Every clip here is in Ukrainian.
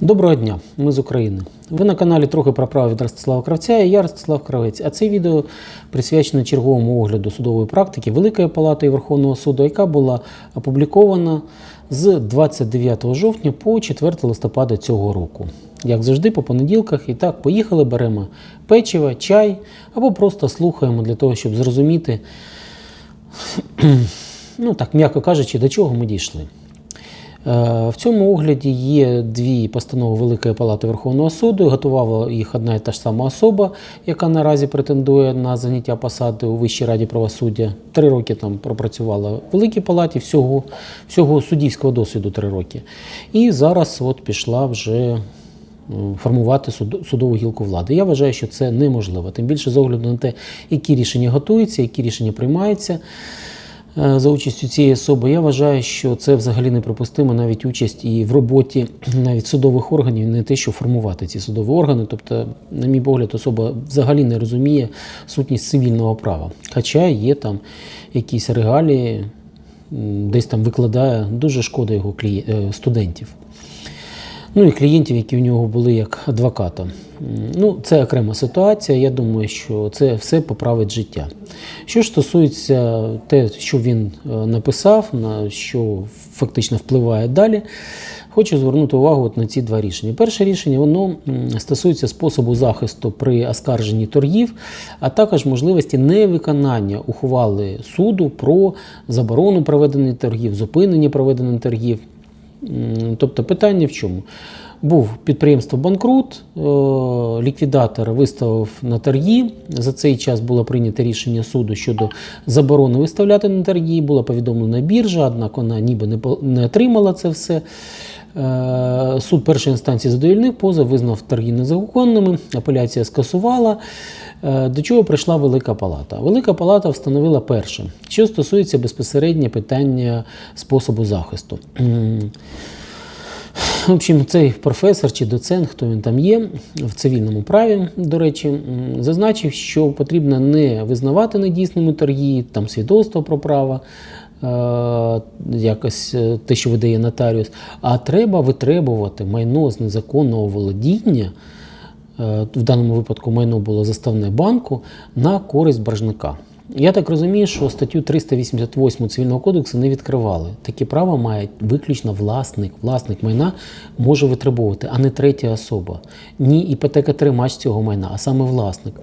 Доброго дня, ми з України. Ви на каналі трохи про право від Ростислава Кравця і я Ростислав Кравець. А це відео присвячено черговому огляду судової практики Великої Палати Верховного суду, яка була опублікована з 29 жовтня по 4 листопада цього року. Як завжди, по понеділках. І так, поїхали, беремо печиво, чай або просто слухаємо для того, щоб зрозуміти, ну так, м'яко кажучи, до чого ми дійшли. Е, В цьому огляді є дві постанови Великої Палати Верховного суду. Готувала їх одна і та ж сама особа, яка наразі претендує на заняття посади у Вищій раді правосуддя. Три роки там пропрацювала в Великій Палаті, всього, всього суддівського досвіду три роки. І зараз от пішла вже формувати судову гілку влади. Я вважаю, що це неможливо. Тим більше з огляду на те, які рішення готуються, які рішення приймаються за участю цієї особи, я вважаю, що це взагалі неприпустимо навіть участь і в роботі навіть судових органів, не те, що формувати ці судові органи. Тобто, на мій погляд, особа взагалі не розуміє сутність цивільного права. Хоча є там якісь регалії, десь там викладає, дуже шкода його е, студентів. Ну і клієнтів, які в нього були як адвоката. Ну, це окрема ситуація. Я думаю, що це все поправить життя. Що ж стосується те, що він е, написав, на що фактично впливає далі, хочу звернути увагу от на ці два рішення. Перше рішення воно стосується способу захисту при оскарженні торгів, а також можливості невиконання ухвали суду про заборону проведення торгів, зупинення проведення торгів. Тобто питання в чому? Був підприємство банкрут, е, ліквідатор виставив на торги. За цей час було прийнято рішення суду щодо заборони виставляти на торги. Була повідомлена біржа, однак вона ніби не отримала це все. Е, Суд першої інстанції задовільнив позов, визнав торги незаконними, апеляція скасувала. Е, До чого прийшла Велика Палата? Велика Палата встановила перше, що стосується безпосередньо питання способу захисту. В общем, цей професор чи доцент, хто він там є, в цивільному праві, до речі, зазначив, що потрібно не визнавати недійсними торги, там свідоцтво про право, е, якось е, те, що видає нотаріус, а треба витребувати майно з незаконного володіння. е, В даному випадку майно було заставне банку на користь боржника. Я так розумію, що статтю 388 цивільного кодексу не відкривали. Такі права має виключно власник. Власник майна може витребувати, а не третя особа. Ні іпотекотримач цього майна, а саме власник.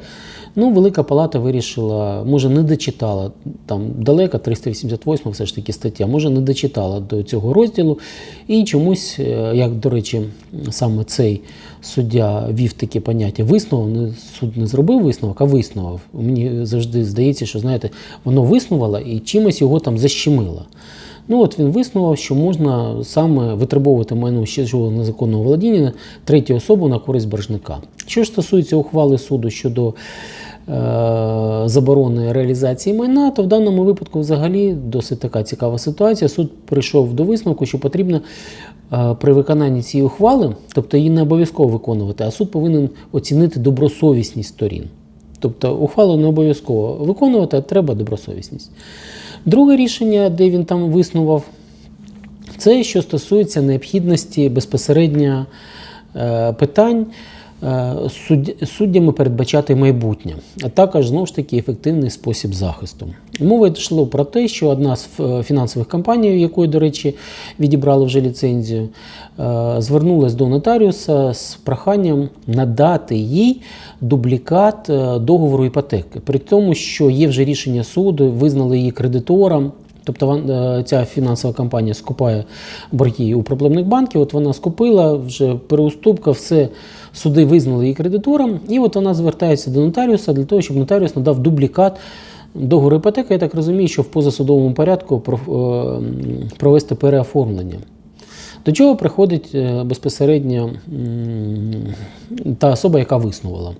Ну, Велика Палата вирішила, може, не дочитала там далеко, 388 все ж таки стаття, може, не дочитала до цього розділу. І чомусь, е, як до речі, саме цей суддя вів таке поняття висновок, суд не зробив висновок, а висновок. Мені завжди здається, що знаєте, воно висновало і чимось його там защемило. Ну от він виснував, що можна саме витребовувати майно ще чужого незаконного володіння третю особу на користь боржника. Що ж стосується ухвали суду щодо е, заборони реалізації майна, то в даному випадку взагалі досить така цікава ситуація. Суд прийшов до висновку, що потрібно е, при виконанні цієї ухвали, тобто її не обов'язково виконувати, а суд повинен оцінити добросовісність сторін. Тобто ухвалу не обов'язково виконувати, а треба добросовісність. Друге рішення, де він там виснував, це що стосується необхідності безпосередньо е, питань суддями передбачати майбутнє, а також знову ж таки ефективний спосіб захисту. Мова йшло про те, що одна з фінансових компаній, якої, до речі, відібрали вже ліцензію, е, звернулась до нотаріуса з проханням надати їй дублікат е, договору іпотеки, при тому, що є вже рішення суду, визнали її кредитором. Тобто е, ця фінансова компанія скупає борги у проблемних банків. От вона скупила вже переуступка, все суди визнали її кредитором, і от вона звертається до нотаріуса для того, щоб нотаріус надав дублікат договору іпотеки. Я так розумію, що в позасудовому порядку е, провести переоформлення. До чого приходить е, безпосередньо та особа, яка виснувала.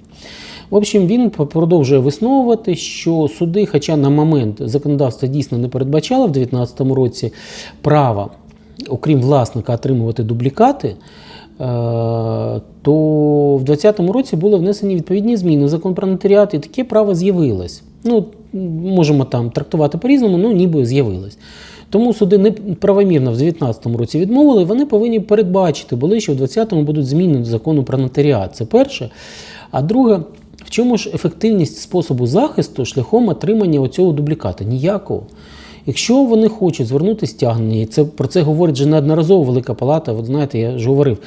В общем, він продовжує висновувати, що суди, хоча на момент законодавство дійсно не передбачало в 2019 році права, окрім власника, отримувати дублікати, е, то в 2020 році були внесені відповідні зміни в закон про нотаріат, і таке право з'явилось. Ну, можемо там трактувати по-різному, ну ніби з'явилось. Тому суди неправомірно в 2019 році відмовили. Вони повинні передбачити були, що в 2020-му будуть зміни до закону про нотаріат. Це перше. А друге, чому ж ефективність способу захисту шляхом отримання оцього дубліката? Ніякого. Якщо вони хочуть звернути стягнення, і це про це говорить вже неодноразово Велика Палата. От знаєте, я ж говорив,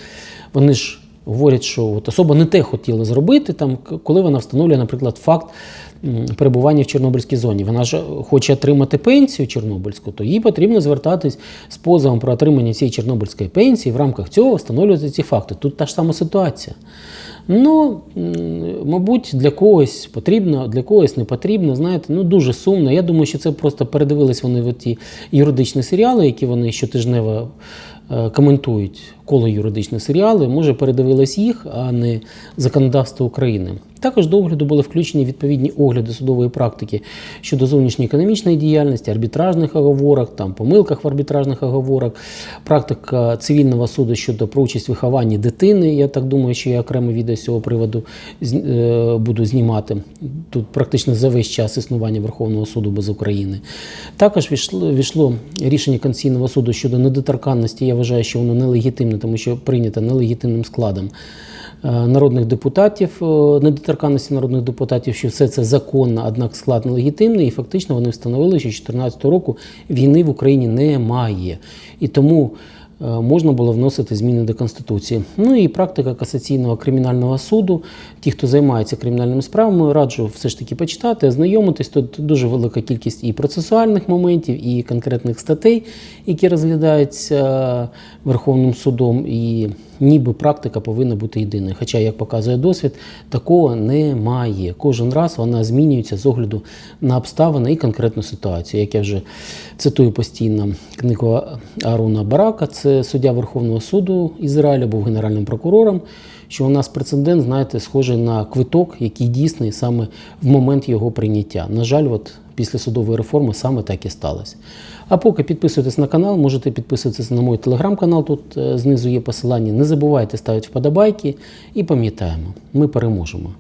вони ж говорять, що от особа не те хотіла зробити, там, коли вона встановлює, наприклад, факт перебування в Чорнобильській зоні. Вона ж хоче отримати пенсію Чорнобильську, то їй потрібно звертатись з позовом про отримання цієї Чорнобильської пенсії, в рамках цього встановлювати ці факти. Тут та ж сама ситуація. Ну, мабуть, для когось потрібно, для когось не потрібно. Знаєте, ну дуже сумно. Я думаю, що це просто передивились вони в ті юридичні серіали, які вони щотижнево е, коментують коло юридичні серіали. Може, передивились їх, а не законодавство України. Також до огляду були включені відповідні огляди судової практики щодо зовнішньої економічної діяльності, арбітражних оговорок, там помилках в арбітражних оговорах, практика цивільного суду щодо про участь в вихованні дитини. Я так думаю, що я окреме відео з цього приводу е, буду знімати. Тут практично за весь час існування Верховного суду без України. Також війшло, війшло рішення Конституційного суду щодо недоторканності. Я вважаю, що воно нелегітимне, тому що прийнято нелегітимним складом народних депутатів, е, недоторканності народних депутатів, що все це законно, однак склад нелегітимний, і фактично вони встановили, що 2014 року війни в Україні немає. І тому е, можна було вносити зміни до Конституції. Ну і практика касаційного кримінального суду. Ті, хто займається кримінальними справами, раджу все ж таки почитати, ознайомитись. Тут дуже велика кількість і процесуальних моментів, і конкретних статей, які розглядаються Верховним судом. І ніби практика повинна бути єдиною. Хоча, як показує досвід, такого немає. Кожен раз вона змінюється з огляду на обставини і конкретну ситуацію. Як я вже цитую постійно книгу Аруна Барака, це суддя Верховного суду Ізраїля, був генеральним прокурором. Що у нас прецедент, знаєте, схожий на квиток, який дійсний саме в момент його прийняття. На жаль, от після судової реформи саме так і сталося. А поки підписуйтесь на канал, можете підписуватися на мій телеграм-канал. Тут е, знизу є посилання. Не забувайте ставити вподобайки і пам'ятаємо, ми переможемо.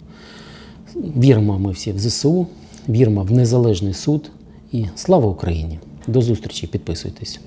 Віримо ми всі в ЗСУ, віримо в незалежний суд і слава Україні! До зустрічі, підписуйтесь.